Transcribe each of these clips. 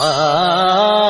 啊。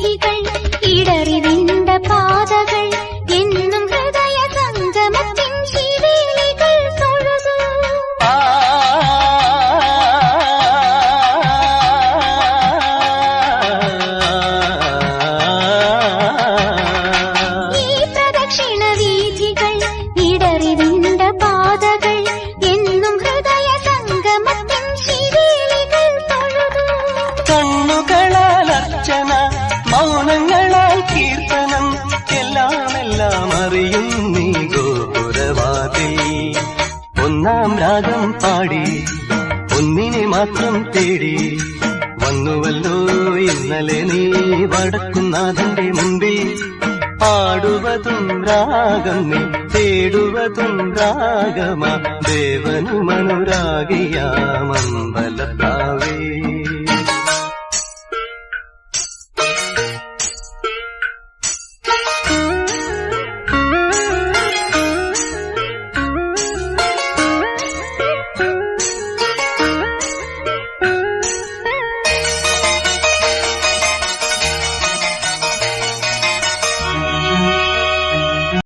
விழிகள் இடறிவிந்த பாதகள் என்னும் ஹய சங்கமத்தின் சிவேலிகள் தொழுது. நீ பிரதட்சிண வீதிகள் இடறிவிந்த பாதகள் என்னும் ஹய சங்கமத்தின் சிவேலிகள் മൗനങ്ങളാൽ കീർത്തനം എല്ലാം എല്ലാം അറിയും നീ ഗോപുരവാതിൽ. ഒന്നാം രാഗം പാടി ഒന്നിനെ മാത്രം തേടി. വന്നുവല്ലോ ഇന്നലെ നീ വടക്കുന്നാഥന്റെ മുമ്പിൽ. പാടുവതും രാഗം നീ തേടുവതും രാഗമാ. ദേവനുമനുരാഗിയാമമ്പലത്താവേ